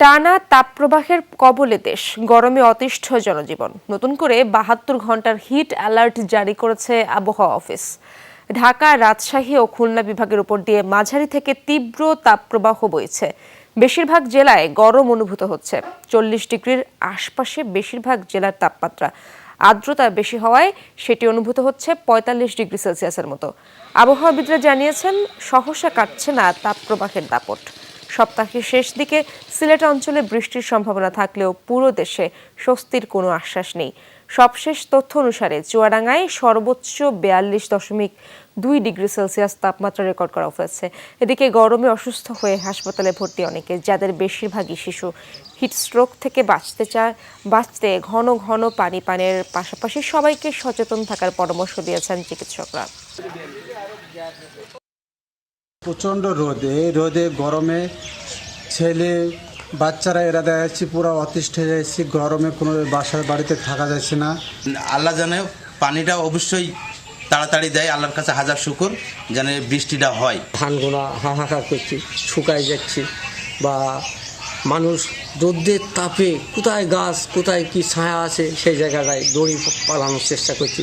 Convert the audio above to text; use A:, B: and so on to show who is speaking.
A: টানা তাপপ্রবাহের কবলে দেশ, গরমে অতিষ্ঠ জনজীবন। নতুন করে বাহাত্তর ঘণ্টার হিট অ্যালার্ট জারি করেছে আবহাওয়া অফিস। ঢাকা, রাজশাহী ও খুলনা বিভাগের উপর দিয়ে মাঝারি থেকে তীব্র তাপপ্রবাহ বইছে। বেশিরভাগ জেলায় গরম অনুভূত হচ্ছে। চল্লিশ ডিগ্রির আশপাশে বেশিরভাগ জেলার তাপমাত্রা আর্দ্রতা বেশি হওয়ায় সেটি অনুভূত হচ্ছে পঁয়তাল্লিশ ডিগ্রি সেলসিয়াসের মতো। আবহাওয়াবিদরা জানিয়েছেন, সহসা কাটছে না তাপপ্রবাহের দাপট। সপ্তাহের শেষ দিকে সিলেট অঞ্চলে বৃষ্টির সম্ভাবনা থাকলেও পুরো দেশে স্বস্তির কোনো আশ্বাস নেই। সবশেষ তথ্য অনুসারে চুয়াডাঙ্গায় সর্বোচ্চ বেয়াল্লিশ দশমিক দুই ডিগ্রি সেলসিয়াস তাপমাত্রা রেকর্ড করা হয়েছে। এদিকে গরমে অসুস্থ হয়ে হাসপাতালে ভর্তি অনেকে, যাদের বেশিরভাগই শিশু। হিট স্ট্রোক থেকে বাঁচতে চায়, বাঁচতে ঘন ঘন পানি পানের পাশাপাশি সবাইকে সচেতন থাকার পরামর্শ দিয়েছেন চিকিৎসকরা।
B: প্রচণ্ড রোদে এই রোদে গরমে ছেলে বাচ্চারা এরা দেখা যাচ্ছে পুরো অতিষ্ঠ হয়ে যাচ্ছে গরমে কোনো বাসার বাড়িতে থাকা যাচ্ছে না।
C: আল্লাহ জানে পানিটা অবশ্যই তাড়াতাড়ি দেয় আল্লাহর কাছে হাজার শুকর যেন বৃষ্টিটা হয়।
D: ধানগুলো হাহাকার করছি শুকায় যাচ্ছি বা মানুষ রোদ্রের তাপে কোথায় গাছ কোথায় কি ছায়া আছে সেই জায়গাটায় দড়ি পালানোর চেষ্টা করছি।